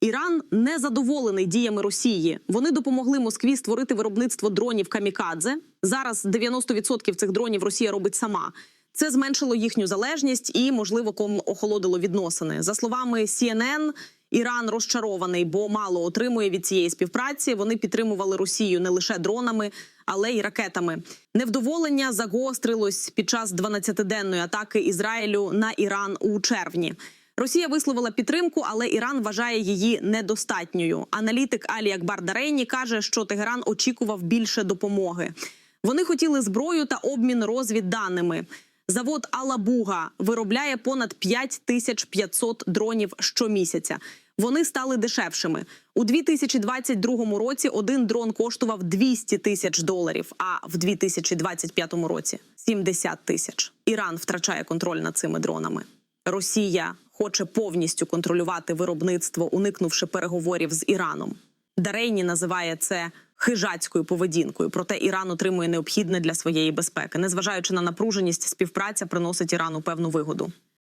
Іран не задоволений діями Росії. Вони допомогли Москві створити виробництво дронів камікадзе. Зараз 90% цих дронів Росія робить сама. Це зменшило їхню залежність і, можливо, ком охолодило відносини. За словами CNN, Іран розчарований, бо мало отримує від цієї співпраці. Вони підтримували Росію не лише дронами, але й ракетами. Невдоволення загострилось під час 12-денної атаки Ізраїлю на Іран у червні. Росія висловила підтримку, але Іран вважає її недостатньою. Аналітик Алі Акбар Дарейні каже, що Тегеран очікував більше допомоги. Вони хотіли зброю та обмін розвідданими. Завод Алабуга виробляє понад 5500 дронів щомісяця. Вони стали дешевшими у 2022 році. Один дрон коштував 200 тисяч доларів, а в 2025 році 70 тисяч. Іран втрачає контроль над цими дронами. Росія хоче повністю контролювати виробництво, уникнувши переговорів з Іраном. Дарейні називає це хижацькою поведінкою. Проте Іран отримує необхідне для своєї безпеки. Незважаючи на напруженість, співпраця приносить Ірану певну вигоду.